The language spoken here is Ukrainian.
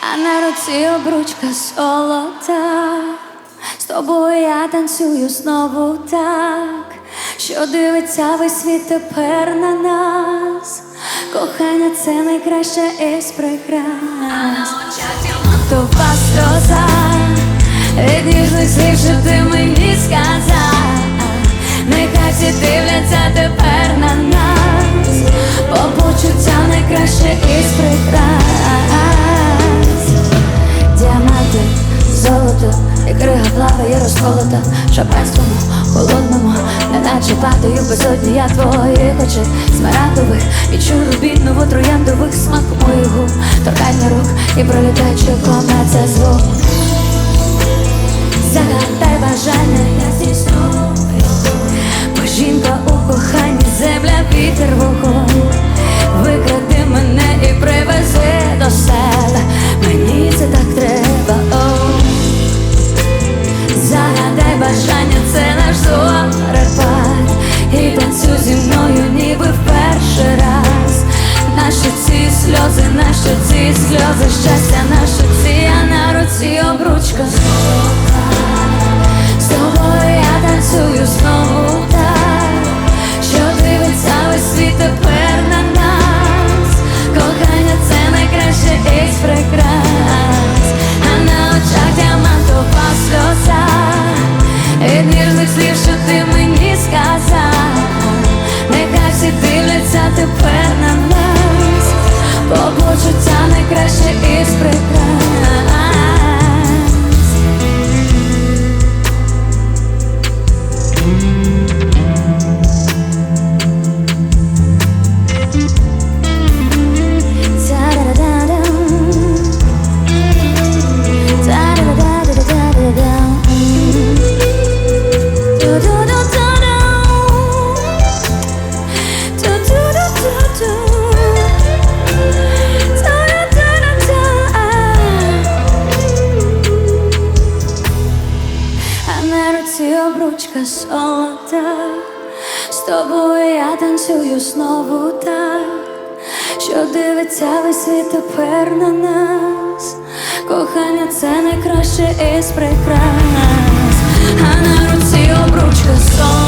а на руці обручка золота. З тобою я танцюю знову так, що дивиться весь світ тепер на нас. Кохання це найкраще із прикрас. Тупа вас від В шампанському холодному, неначе падаю безодні я твоїх очей Смарагдових, відчу рубінову трояндових смак моїх губ. Торкання рук і пролітаючи комет це звук. Загадай бажання, я здійсню Бо жінка у коханні, земля, вітер, вогонь. Викради мене сльози, наші ці сльози, щастя, наші ці, а на руці обручка найкраще із прикрас. Обручка золота. З тобою я танцюю знову так Що дивиться весь світ тепер на нас. Кохання це найкраще із прикрас. А на руці обручка золота